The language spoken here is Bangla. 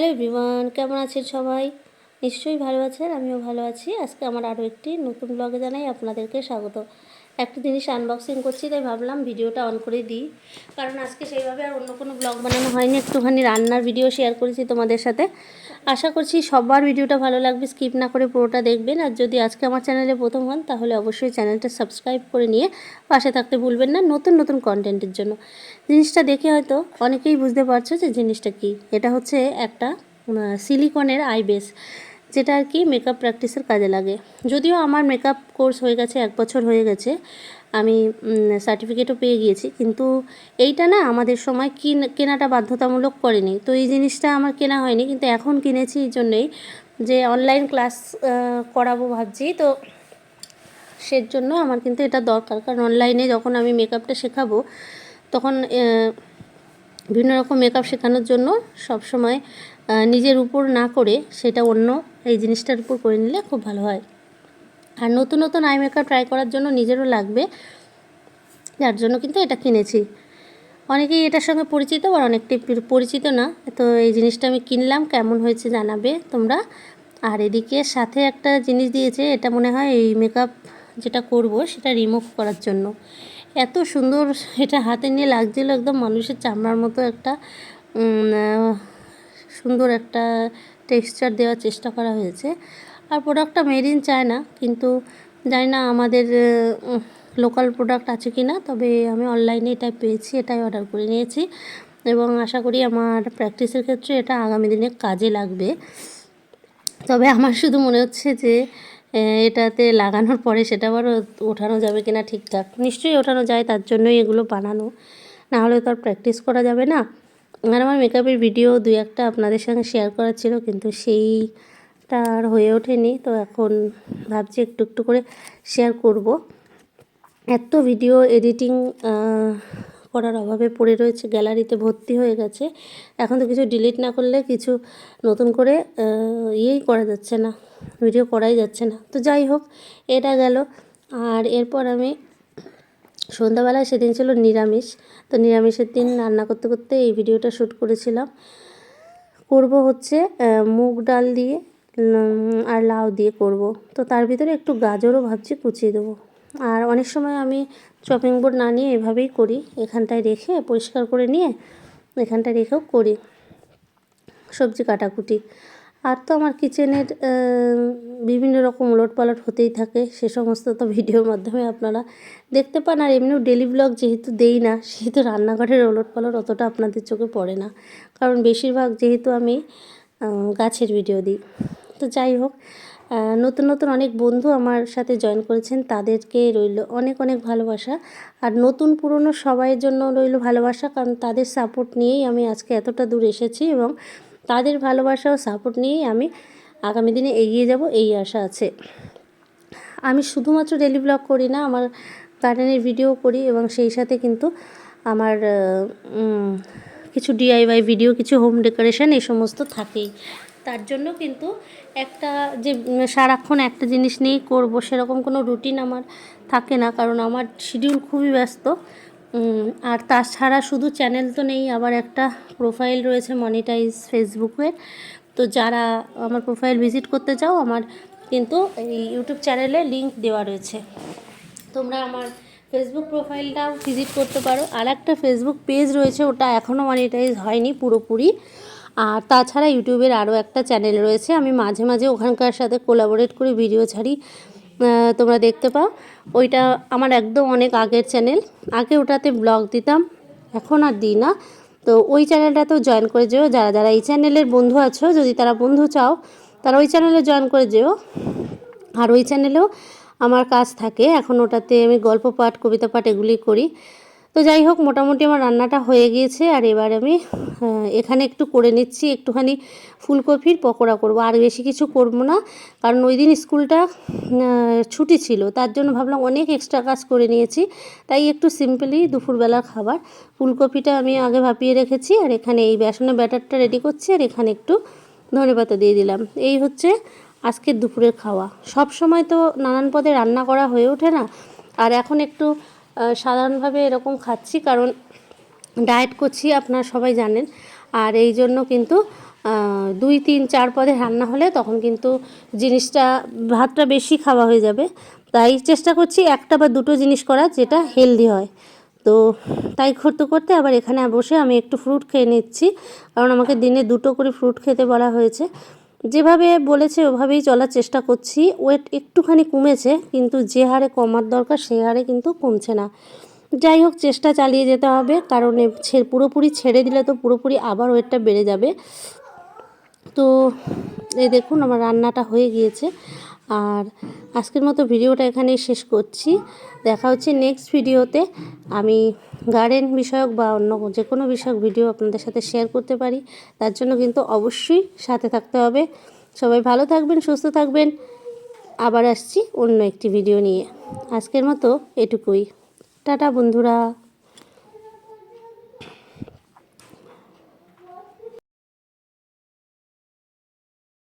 হ্যালো এভরিওয়ান, কেমন আছেন সবাই? নিশ্চয়ই ভালো আছেন, আমিও ভালো আছি। আজকে আমার আরও একটি নতুন ব্লগে জানাই আপনাদেরকে স্বাগত। একটা জিনিস আনবক্সিং করছি, তাই ভাবলাম ভিডিওটা অন করে দিই। কারণ আজকে সেইভাবে আর অন্য কোনো ব্লগ বানানো হয়নি, একটুখানি রান্নার ভিডিও শেয়ার করেছি তোমাদের সাথে। আশা করছি সবার ভিডিওটা ভালো লাগবে স্কিপ না করে পুরোটা দেখবেন। আর যদি আজকে আমার চ্যানেলে প্রথম হন, তাহলে অবশ্যই চ্যানেলটা সাবস্ক্রাইব করে নিয়ে পাশে থাকতে ভুলবেন না, নতুন নতুন কন্টেন্টের জন্য। জিনিসটা দেখে হয়তো অনেকেই বুঝতে পারছ যে জিনিসটা কি। এটা হচ্ছে একটা সিলিকনের আইবেস যেটা আর কি মেকআপ প্র্যাকটিসের কাজে লাগে। যদিও আমার মেকআপ কোর্স হয়ে গেছে, এক বছর হয়ে গেছে, আমি সার্টিফিকেটও পেয়ে গিয়েছি, কিন্তু এইটা না আমাদের সময় কিন, কেনাটা বাধ্যতামূলক করেনি। তো এই জিনিসটা আমার কেনা হয়নি, কিন্তু এখন কিনেছি এই জন্যই যে অনলাইন ক্লাস করাবো ভাবছি। তো সের জন্য আমার কিন্তু এটা দরকার, কারণ অনলাইনে যখন আমি মেকআপটা শেখাবো, তখন বিভিন্ন রকম মেকআপ শেখানোর জন্য সব সময় নিজের উপর না করে সেটা অন্য এই জিনিসটার উপর করে নিলে খুব ভালো হয়। আর নতুন নতুন আই মেকআপ ট্রাই করার জন্য নিজেরও লাগবে, যার জন্য কিন্তু এটা কিনেছি। অনেকেই এটার সঙ্গে পরিচিত আর অনেকটাই পরিচিত না, তো এই জিনিসটা আমি কিনলাম, কেমন হয়েছে জানাবে তোমরা। আর এদিকে সাথে একটা জিনিস দিয়েছে, এটা মনে হয় এই মেকআপ যেটা করব সেটা রিমুভ করার জন্য। এত সুন্দর এটা হাতে নিয়ে লাগছিল একদম মানুষের চামড়ার মতো একটা সুন্দর একটা টেক্সচার দেওয়ার চেষ্টা করা হয়েছে। আর প্রোডাক্টটা মেড ইন চায়না কিন্তু জানি না আমাদের লোকাল প্রোডাক্ট আছে কি না তবে আমি অনলাইনে এটা পেয়েছি, এটাই অর্ডার করে নিয়েছি। এবং আশা করি আমার প্র্যাকটিসের ক্ষেত্রে এটা আগামী দিনে কাজে লাগবে। তবে আমার শুধু মনে হচ্ছে যে এটাতে লাগানোর পরে সেটা আবারও ওঠানো যাবে কিনা ঠিকঠাক। নিশ্চয়ই ওঠানো যায়, তার জন্যই এগুলো বানানো। না হলে তো আর প্র্যাকটিস করা যাবে না। আর আমার মেকআপের ভিডিও দুই একটা আপনাদের সঙ্গে শেয়ার করার ছিল, কিন্তু সেইটা আর হয়ে ওঠেনি। তো এখন ভাবছি একটু একটু করে শেয়ার করব। এত ভিডিও এডিটিং করার অভাবে পড়ে রয়েছে গ্যালারিতে ভর্তি হয়ে গেছে। এখন তো কিছু ডিলিট না করলে কিছু নতুন করে ইয়েই করা যাচ্ছে না। ভিডিও করাই যাচ্ছে না। তো যাই হোক, এটা গেল। আর এরপর আমি সন্ধ্যাবেলায় সেদিন ছিল নিরামিষ। তো নিরামিষের দিন রান্না করতে করতে এই ভিডিওটা শ্যুট করেছিলাম। করব হচ্ছে মুগ ডাল দিয়ে আর লাউ দিয়ে করব। তো তার ভিতরে একটু গাজরও ভাবছি কুচিয়ে দেবো। আর অনেক সময় আমি চপিং বোর্ড না নিয়ে এভাবেই করি। এখানটায় রেখে পরিষ্কার করে নিয়ে এখানটায় রেখেও করি। সবজি কাটাকুটি। আর তো আমার কিচেনের বিভিন্ন রকম উলট পালট হতেই থাকে, সে সমস্ত তো ভিডিওর মাধ্যমে আপনারা দেখতে পান। আর এমনিও ডেলি ব্লগ যেহেতু দেই না, সেহেতু রান্নাঘরের ওলট পালট অতটা আপনাদের চোখে পড়ে না। কারণ বেশিরভাগ যেহেতু আমি গাছের ভিডিও দিই। তো যাই হোক নতুন নতুন অনেক বন্ধু আমার সাথে জয়েন করেছেন, তাদেরকে রইল অনেক অনেক ভালোবাসা। আর নতুন পুরনো সবাইয়ের জন্য রইল ভালোবাসা, কারণ তাদের সাপোর্ট নিয়েই আমি আজকে এতটা দূর এসেছি এবং তাদের ভালোবাসা ও সাপোর্ট নিয়েই আমি আগামী দিনে এগিয়ে যাব, এই আশা আছে। আমি শুধুমাত্র ডেলি ব্লগ করি না, আমার গার্ডেনের ভিডিও করি এবং সেই সাথে কিন্তু আমার কিছু ডিআইওয়াই ভিডিও কিছু হোম ডেকোরেশন এই সমস্ত থাকেই। তার জন্য কিন্তু একটা যে সারাক্ষণ একটা জিনিস নিয়েই করব সেরকম কোনো রুটিন আমার থাকে না, কারণ আমার শিডিউল খুবই ব্যস্ত। আর তাছাড়া শুধু চ্যানেল তো নেই, আবার একটা প্রোফাইল রয়েছে মনিটাইজ ফেসবুকে তো যারা আমার প্রোফাইল ভিজিট করতে চাও, আমার কিন্তু এই ইউটিউব চ্যানেলে লিঙ্ক দেওয়া রয়েছে। তোমরা আমার ফেসবুক প্রোফাইলটাও ভিজিট করতে পারো। আর একটা ফেসবুক পেজ রয়েছে, ওটা এখনও মনিটাইজ হয়নি পুরোপুরি। আর তাছাড়া ইউটিউবের আরও একটা চ্যানেল রয়েছে, আমি মাঝে মাঝে ওখানকার সাথে কোলাবোরেট করে ভিডিও ছাড়ি। তোমরা দেখতে পাও। ওইটা আমার একদম অনেক আগের চ্যানেল আগে ওটাতে ব্লগ দিতাম, এখন আর দিই না। তো ওই চ্যানেলটাতেও জয়েন করে যেও। যারা যারা এই চ্যানেলের বন্ধু আছো, যদি তারা বন্ধু চাও, তারা ওই চ্যানেলে জয়েন করে যেও। আর ওই চ্যানেলেও আমার কাজ থাকে। এখন ওটাতে আমি গল্প পাঠ, কবিতা পাঠ এগুলি করি। তো যাই হোক, মোটামুটি আমার রান্নাটা হয়ে গিয়েছে। আর এবার আমি এখানে একটু করে নিচ্ছি, একটুখানি ফুলকপির পকোড়া করব। আর বেশি কিছু করব না, কারণ ওই দিন স্কুলটা ছুটি ছিল, তার জন্য ভাবলাম অনেক এক্সট্রা কাজ করে নিয়েছি। তাই একটু সিম্পলি দুপুরবেলার খাবার। ফুলকপিটা আমি আগে ভাপিয়ে রেখেছি, আর এখানে এই বেসনের ব্যাটারটা রেডি করছি, আর এখানে একটু ধনে পাতা দিয়ে দিলাম। এই হচ্ছে আজকের দুপুরের খাওয়া। সব সময় তো নানান পদে রান্না করা হয়ে ওঠে না। আর এখন একটু সাধারণভাবে এরকম খাচ্ছি, কারণ ডায়েট করছি, আপনারা সবাই জানেন। আর এই জন্য কিন্তু দুই, তিন, চার পদে রান্না হলে তখন কিন্তু জিনিসটা, ভাতটা বেশি খাওয়া হয়ে যাবে। তাই চেষ্টা করছি একটা বা দুটো জিনিস করা যেটা হেলদি হয়। তো তাই করতে করতে আবার এখানে বসে আমি একটু ফ্রুট খেয়ে নিচ্ছি, কারণ আমাকে দিনে দুটো করে ফ্রুট খেতে বলা হয়েছে। যেভাবে বলেছে, ওভাবেই চলার চেষ্টা করছি। ওয়েট একটুখানি কমেছে, কিন্তু যে হারে কমার দরকার, সে হারে কিন্তু কমছে না। যাই হোক, চেষ্টা চালিয়ে যেতে হবে, কারণ পুরোপুরি ছেড়ে দিলে তো পুরোপুরি আবার ওয়েটটা বেড়ে যাবে। তো, এই দেখুন, আমার রান্নাটা হয়ে গিয়েছে। আর আজকের মতো ভিডিওটা এখানেই শেষ করছি। দেখা হচ্ছে নেক্সট ভিডিওতে। আমি গার্ডেন বিষয়ক বা অন্য যে কোনো বিষয়ক ভিডিও আপনাদের সাথে শেয়ার করতে পারি। তার জন্য কিন্তু অবশ্যই সাথে থাকতে হবে। সবাই ভালো থাকবেন, সুস্থ থাকবেন। আবার আসছি অন্য একটি ভিডিও নিয়ে। আজকের মতো এটুকুই। টাটা বন্ধুরা।